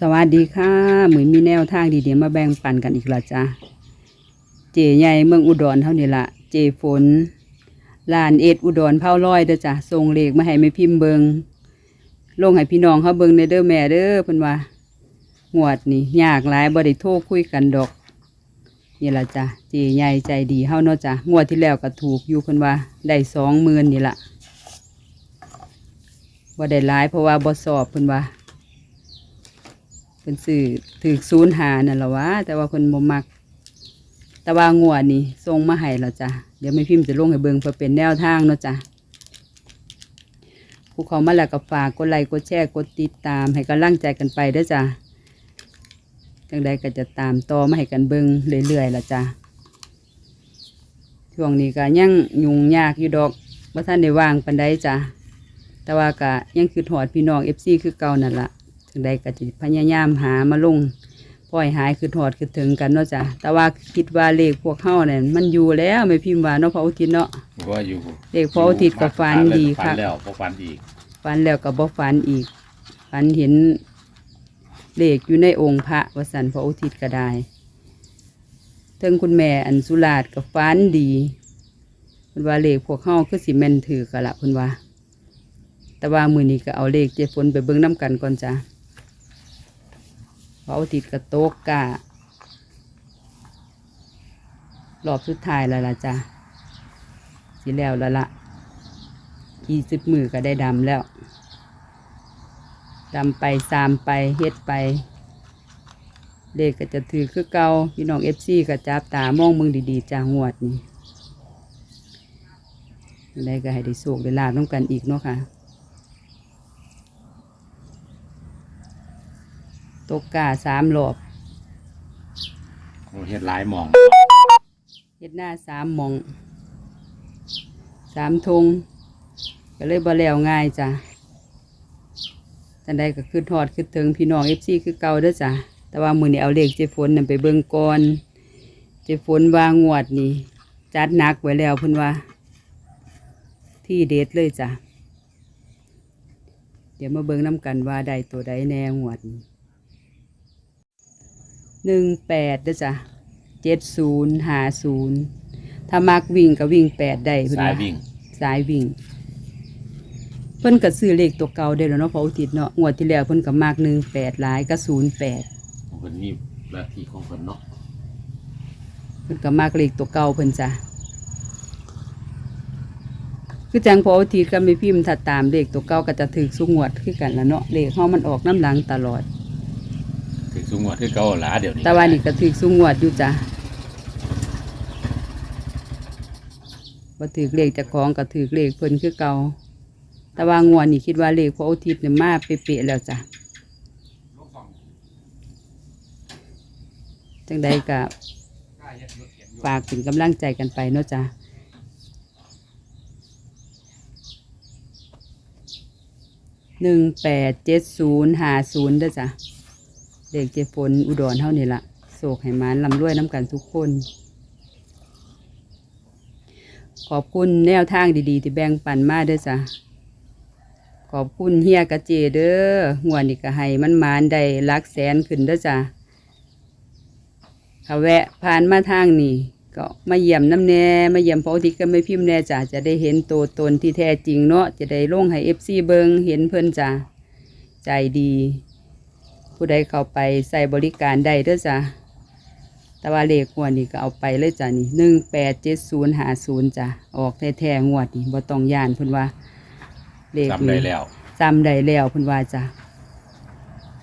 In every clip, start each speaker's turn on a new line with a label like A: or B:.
A: สวัสดีค่ะเหมือนมีแนวทางดีๆมาแบ่งปันกันอีกและจ้ะเจใหญ่เมืองอุดรเท่านี้ละเจฝนลานเอ็ดอุดรเผาลอยเด้อจ้ะส่งเลขมาให้แม่พิมพ์เบิงลงให้พี่น้องเขาเบิงในเด้อแม่เด้อเพิ่นว่าหวดนี่ยากหลายบ่ได้โทรคุยกันดอกนี่ละจ้ะเจใหญ่ใจดีเฮาเนาะจ้ะงวดที่แล้วก็ถูกอยู่เพิ่นว่าได้สองหมื่นนี่ละบ่ได้หลายเพราะว่าบ่สอบเพิ่นว่า เป็นสื่อถือศูนย์หานั่นแหละวะแต่ว่าคนบ่มัก แต่ว่างวดนี่ส่งมาให้แล้วจ้ะเดี๋ยวไม่พิมพ์จะลงให้เบิ่งเพื่อเป็นแนวทางเนาะจ้ะผู้เขามาแล้วก็ฝากกดไลค์กดแชร์กดติดตามให้กำลังใจกันไปเด้อจ้ะจังใดก็จะตามต่อมาให้กันเบิ่งเรื่อยๆละจ้ะช่วงนี้ก็ยังยุ่งยากอยู่ดอกว่าท่านได้วางปันใดจ้ะแต่ว่าก็ยังคือถอดพี่น้องเอฟซีคือเก่านั่นละ จังใดก็จะพยายามหามาลงปล่อยหายคือถอดคือถึงกันเนาะจ้ะแต่ว่าคิดว่าเลขพวกเข้าเนี่ยมันอยู่แล้วไม่พิมพ์ว่าเนาะพระอุทิศเนาะ
B: ว่าอยู่
A: เลขพระอุทิศก็ฝันดี
B: ฝั
A: ค่ะ
B: นแล้วพอฝันอีก
A: ฝันแล้วก็บ่ฝันอีกฝันเห็นเลขอยู่ในองค์พระวสันพระอุทิศก็ได้เทิงคุณแม่อันสุราชก็ฝันดีเพิ่นว่าเลขพวกเข้าคือสิแม่นถือกะละเพิ่นว่า แต่ว่ามือนี้ก็เอาเลขเจฝนไปเบิ่งน้ำกันก่อนจ้ะ เพราะติดกระโตกกะรอบสุดท้ายแล้วล่ะจ้ะสิแล้วแล้วละกี่สิบมือก็ได้ดำแล้วดำไปสามไปเฮ็ดไป เลขก็จะถือคือเก่าพี่น้องเอฟซีก็จับตามองมึงดีๆจ้างวดนี่ได้ก็ให้ได้โศกได้ลาบน้ำกันอีกเนาะค่ะ ตกกาสามรอบ
B: โอ้เฮ็ดหลายหมอง
A: เฮ็ดหน้าสามหมองสามทงก็เลยบ่แล้วง่ายจ้ะจันใดก็คือทอดคือถึงพี่น้องเอฟซีคือเก่าเด้อจ้ะแต่ว่ามือนี้เอาเลขเจฝนนั่นไปเบิ่งก่อนเจฝนว่างวดนี่จัดหนักไว้แล้วเพิ่นว่า ที่เด็ดเลยจ้ะเดี๋ยวมาเบิ่งน้ำกันว่าใดตัวใดแน่งวดนี้ หนึ่งแปดเด้อจ้ะเจ็ดศูนย์หาศูนย์ถ้ามักวิ่งก็วิ่งแปดได้เพิ่น
B: สาย
A: ว่า
B: วิ่ง
A: สายวิ่ง เพิ่นก็ซื้อเลขตัวเก่าได้แล้วเนาะเพออุทิศเนาะงวดที่แล้วเพิ่นก็มักหนึ่งแปดหลายก็ศูนย์แปด
B: ของคนนี้ละทีของคนเนาะ
A: เพิ่นก็มักเลขตัวเก่าเพิ่นจ้ะคือจังพออุทิศก็ไม่พิมพ์ถ้าตามเลขตัวเก่าก็จะถือสุงวดคือกันละเนาะเลขเฮามันออกน้ำหลังตลอด
B: ถึง สูงว่าที่เก่าหลาเดี๋ยวนี้
A: แต่ว่านี่ก็ถือสุงวดอยู่จ้ะบ่ถือเลขจากของก็ถือเลขเพิ่นคือเก่าแต่ว่างวดนี่คิดว่าเลขพระอุทิศเนี่ยมาเป๊ะๆแล้วจ้ะจังใดก็ฝากเป็นกำลังใจกันไปเนาะจ้ะหนึ่งแปดเจ็ดศูนย์หาศูนย์ด้อจ้ะ เด็กเจฝนอุดรเท่านี้ละโศกให้หมานลำด้วยน้ำกันทุกคน ขอบคุณแนวทางดีๆ ที่แบ่งปันมาเด้อจ้ะขอบคุณเฮียกะเจเด้อหัวนี่ก็ให้มันหมานได้ลักแสนขึ้นเด้อจ้ะถ้าแวะผ่านมาทางนี่ก็มาเยี่ยมน้ำแน่มาเยี่ยมพระอุทิศก็ไม่พิมพ์แน่จ้ะจะได้เห็นตัวตนที่แท้จริงเนาะจะได้ลงให้เอฟซีเบิงเห็นเพิ่อนจ้ะใจดี ผู้ใดเข้าไปใส่บริการได้เด้อจ้ะแต่ว่าเลขงวดนี่ก็เอาไปเลยจ้ะนี่หนึ่งแปดเจ็ดศูนย์หาศูนย์จ้ะออกแท้ๆงวดนี่บ่ต้องย่านเพิ่นว่า เลข
B: จำได้
A: นี้
B: แล้ว
A: จำได้แล้วเพิ่นว่าจ้ะ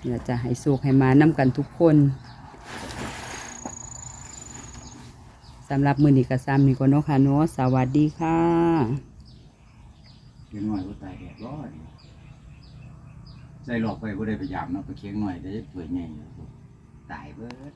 A: เนี่ยจะให้สุขให้มานํกันทุกคนสำหรับมือนี้ก็ซ้ำนี่ก็เนาะค่ะเนาะสวัสดีค่ะ
C: เคียงหน่อยก็ตายแดดร้อน ใส่หลอกไปก็ได้พยายามเนาะไปเคียงหน่อยได้เปื่อยใหญ่ตายเบิด